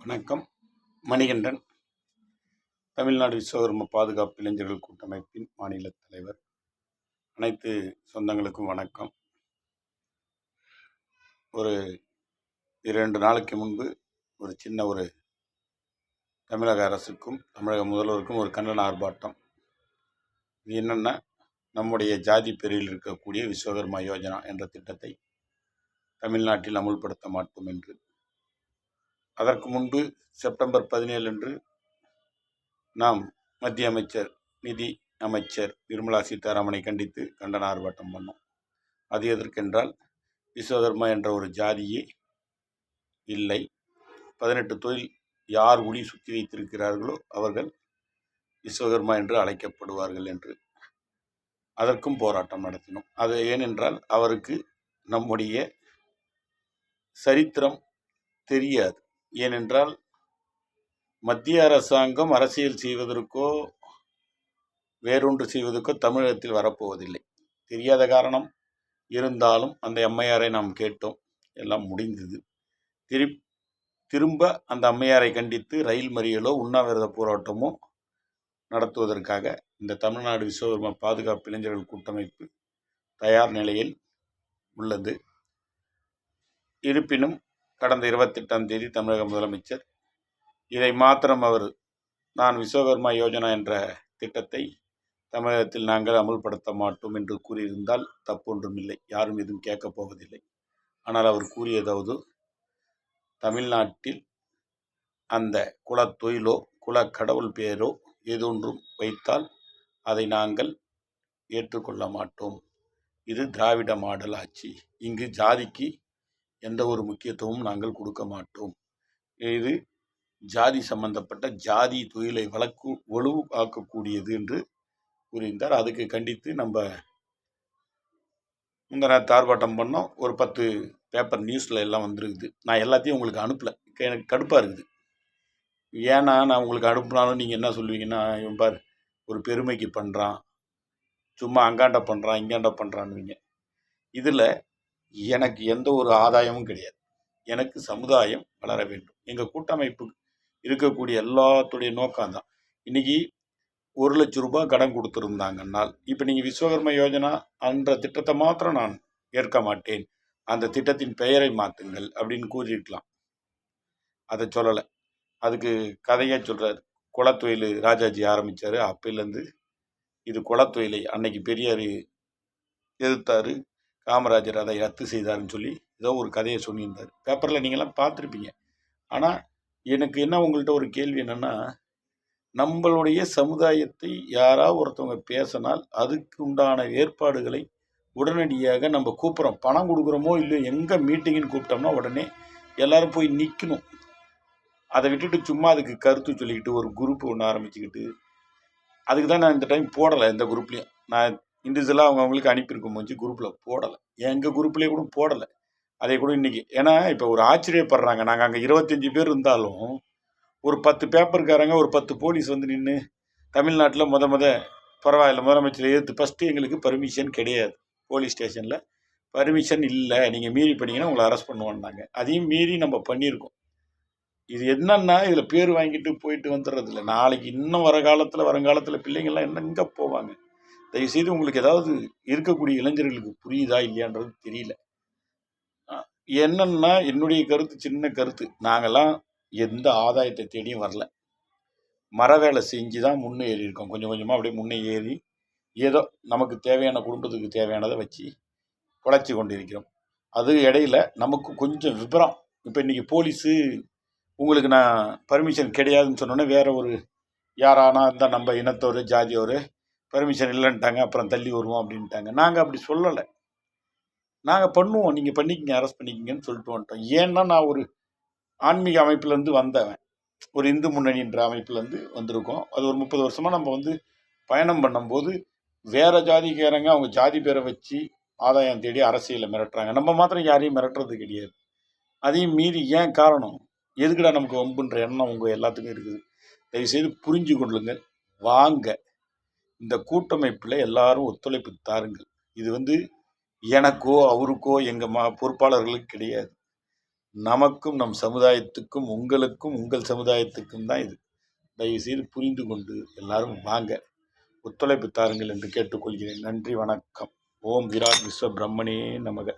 வணக்கம். மணிகண்டன் தமிழ்நாடு விஸ்வகர்ம பாதுகாப்பு இளைஞர்கள் கூட்டமைப்பின் மாநில தலைவர். அனைத்து சொந்தங்களுக்கும் வணக்கம். ஒரு இரண்டு நாளைக்கு முன்பு ஒரு சின்ன ஒரு தமிழக அரசுக்கும் தமிழக முதல்வருக்கும் ஒரு கண்டன ஆர்ப்பாட்டம். இது என்னென்னா நம்முடைய ஜாதி பிரிவில் இருக்கக்கூடிய விஸ்வகர்மா யோஜனா என்ற திட்டத்தை தமிழ்நாட்டில் அமுல்படுத்த மாட்டோம் என்று அதற்கு முன்பு செப்டம்பர் பதினேழு அன்று நாம் மத்திய அமைச்சர் நிதி அமைச்சர் நிர்மலா சீதாராமனை கண்டித்து கண்டன ஆர்ப்பாட்டம் பண்ணோம். அது எதற்கென்றால் விஸ்வகர்மா என்ற ஒரு ஜாதியே இல்லை. பதினெட்டு தொழில் யார் உளி சுற்றி வைத்திருக்கிறார்களோ அவர்கள் விஸ்வகர்மா என்று அழைக்கப்படுவார்கள் என்று அதற்கும் போராட்டம் நடத்தினோம். அது ஏனென்றால் அவருக்கு நம்முடைய சரித்திரம் தெரியாது. ஏனென்றால் மத்திய அரசாங்கம் அரசியல் செய்வதற்கோ வேறொன்று செய்வதற்கோ தமிழகத்தில் வரப்போவதில்லை. தெரியாத காரணம் இருந்தாலும் அந்த எம்ஐஆரை நாம் கேட்டோம். எல்லாம் முடிந்தது. திரு திரும்ப அந்த அம்மையாரை கண்டித்து ரயில் மறியலோ உண்ணாவிரத போராட்டமோ நடத்துவதற்காக இந்த தமிழ்நாடு விஸ்வகர்ம பாதுகாப்பு இளைஞர்கள் கூட்டமைப்பு தயார் நிலையில் உள்ளது. இருப்பினும் கடந்த இருபத்தெட்டாம் தேதி தமிழக முதலமைச்சர். இதை மாத்திரம் அவர் நான் விஸ்வகர்மா யோஜனா என்ற திட்டத்தை தமிழகத்தில் நாங்கள் அமுல்படுத்த மாட்டோம் என்று கூறியிருந்தால் தப்பொன்றும் இல்லை யாரும் எதுவும் கேட்கப் போவதில்லை. ஆனால் அவர் கூறியதாவது தமிழ்நாட்டில் அந்த குலத்தொழிலோ குல கடவுள் பெயரோ ஏதொன்றும் வைத்தால் அதை நாங்கள் ஏற்றுக்கொள்ள மாட்டோம். இது திராவிட மாடல் ஆட்சி. இங்கு ஜாதிக்கு எந்த ஒரு முக்கியத்துவமும் நாங்கள் கொடுக்க மாட்டோம். இது ஜாதி சம்பந்தப்பட்ட ஜாதி தொழிலை வழக்கு வலுவு ஆக்கக்கூடியது என்று கூறியிருந்தார். அதுக்கு கண்டித்து நம்ம முந்தின ஆர்ப்பாட்டம் பண்ணோம். ஒரு பத்து பேப்பர் நியூஸில் எல்லாம் வந்துருக்குது. நான் எல்லாத்தையும் உங்களுக்கு அனுப்பலை. எனக்கு கடுப்பாக இருக்குது. ஏன்னா நான் உங்களுக்கு அனுப்புனாலும் நீங்கள் என்ன சொல்லுவீங்கன்னா இவன் பார் ஒரு பெருமைக்கு பண்ணுறான் சும்மா அங்காண்ட பண்ணுறான் இங்காண்ட பண்ணுறான்னுவீங்க இதில் எனக்கு எந்த ஒரு ஆதாயமும் கிடையாது. எனக்கு சமுதாயம் வளர வேண்டும். எங்கள் கூட்டமைப்பு இருக்கக்கூடிய எல்லாத்துடைய நோக்கம் தான். இன்றைக்கி ஒரு லட்ச ரூபாய் கடன் கொடுத்துருந்தாங்கன்னால் இப்போ நீங்கள் விஸ்வகர்ம யோஜனா என்ற திட்டத்தை மாத்திரம் நான் ஏற்க மாட்டேன். அந்த திட்டத்தின் பெயரை மாற்றுங்கள் அப்படின்னு கூறியிருக்கலாம். அதை சொல்லலை. அதுக்கு கதையாக சொல்கிறார் குளத்தொயில் ராஜாஜி ஆரம்பித்தார் அப்போலேருந்து இது குலத்தொழிலை அன்னைக்கு பெரியார் எதிர்த்தார். காமராஜர் அதை ரத்து செய்தார்னு சொல்லி ஏதோ ஒரு கதையை சொல்லியிருந்தார். பேப்பரில் நீங்களாம் பார்த்துருப்பீங்க. ஆனால் எனக்கு என்ன உங்கள்கிட்ட ஒரு கேள்வி என்னென்னா நம்மளுடைய சமுதாயத்தை யாராவது ஒருத்தவங்க பேசினால் அதுக்கு உண்டான ஏற்பாடுகளை உடனடியாக நம்ம கூப்பிட்றோம். பணம் கொடுக்குறோமோ இல்லையோ எங்கே மீட்டிங்குன்னு கூப்பிட்டோம்னா உடனே எல்லோரும் போய் நிற்கணும் அதை விட்டுட்டு சும்மா அதுக்கு கருத்து சொல்லிக்கிட்டு ஒரு குரூப் ஒன்று ஆரம்பிச்சுக்கிட்டு அதுக்கு தான் நான் இந்த டைம் போடலை எந்த குரூப்லேயும் நான் இண்டிவிஜுவலாக அவங்க அவங்களுக்கு அனுப்பியிருக்கும் முடிஞ்சு குரூப்பில் போடலை. எங்கள் குரூப்லேயே கூட போடலை. அதை கூட இன்றைக்கி ஏன்னா இப்போ ஒரு ஆச்சரியப்படுறாங்க. நாங்கள் அங்கே இருபத்தஞ்சி பேர் இருந்தாலும் ஒரு பத்து பேப்பருக்காரங்க ஒரு பத்து போலீஸ் வந்து நின்று தமிழ்நாட்டில் முத முத பரவாயில்ல முதலமைச்சர் எதிர்த்து ஃபஸ்ட்டு எங்களுக்கு பர்மிஷன் கிடையாது. போலீஸ் ஸ்டேஷனில் பர்மிஷன் இல்லை. நீங்கள் மீறி பண்ணிங்கன்னா உங்களை அரெஸ்ட் பண்ணுவோன்னாங்க அதையும் மீறி நம்ம பண்ணியிருக்கோம். இது என்னன்னா இதில் பேர் வாங்கிட்டு போயிட்டு வந்துடுறதில்ல நாளைக்கு இன்னும் வர காலத்தில் வருங்காலத்தில் பிள்ளைங்கள்லாம் என்ன எங்கே போவாங்க? தயவுசெய்து உங்களுக்கு ஏதாவது இருக்கக்கூடிய இளைஞர்களுக்கு புரியுதா இல்லையான்றது தெரியல. என்னன்னா என்னுடைய கருத்து சின்ன கருத்து. நாங்கள்லாம் எந்த ஆதாயத்தை தேடியும் வரல. மர வேலை செஞ்சு தான் முன்னேறி இருக்கோம். கொஞ்சம் கொஞ்சமாக அப்படியே முன்னே ஏறி ஏதோ நமக்கு தேவையான குடும்பத்துக்கு தேவையானதை வச்சு குழைச்சி கொண்டு இருக்கிறோம் அது இடையில நமக்கு கொஞ்சம் விபரம். இப்போ இன்றைக்கி போலீஸு உங்களுக்கு நான் பர்மிஷன் கிடையாதுன்னு சொன்னோன்னே வேறு ஒரு யாரானா இருந்தால் நம்ம இனத்தோர் ஜாதியோர் பர்மிஷன் இல்லைன்ட்டாங்க அப்புறம் தள்ளி வருவோம் அப்படின்ட்டாங்க நாங்கள் அப்படி சொல்லலை. நாங்கள் பண்ணுவோம். நீங்கள் பண்ணிக்கிங்க அரெஸ்ட் பண்ணிக்கிங்கன்னு சொல்லிட்டு வந்துட்டோம். ஏன்னா நான் ஒரு ஆன்மீக அமைப்புலேருந்து வந்தவன். ஒரு இந்து முன்னணின்ற அமைப்புலேருந்து வந்திருக்கோம். அது ஒரு முப்பது வருஷமாக நம்ம வந்து பயணம் பண்ணும்போது வேறு ஜாதிக்காரங்க அவங்க ஜாதி பேரை வச்சு ஆதாயம் தேடி அரசியலை மிரட்டுறாங்க. நம்ம மாத்திரம் யாரையும் மிரட்டுறது கிடையாது. அதையும் மீறி ஏன் காரணம்? எதுக்குடா நமக்கு வம்புன்ற எண்ணம் உங்கள் எல்லாத்துக்கும் இருக்குது. தயவுசெய்து புரிஞ்சு கொள்ளுங்கள். வாங்க. இந்த கூட்டமைப்பில் எல்லாரும் ஒத்துழைப்பு தாருங்கள். இது வந்து எனக்கோ அவருக்கோ எங்கள் மா பொறுப்பாளர்களுக்கு கிடையாது. நமக்கும் நம் சமுதாயத்துக்கும் உங்களுக்கும் உங்கள் சமுதாயத்துக்கும் தான் இது. தயவுசெய்து புரிந்து கொண்டு எல்லாரும் வாங்க. ஒத்துழைப்பு தாருங்கள் என்று கேட்டுக்கொள்கிறேன். நன்றி வணக்கம். ஓம் விராட் விஸ்வ பிரம்மனே நமக.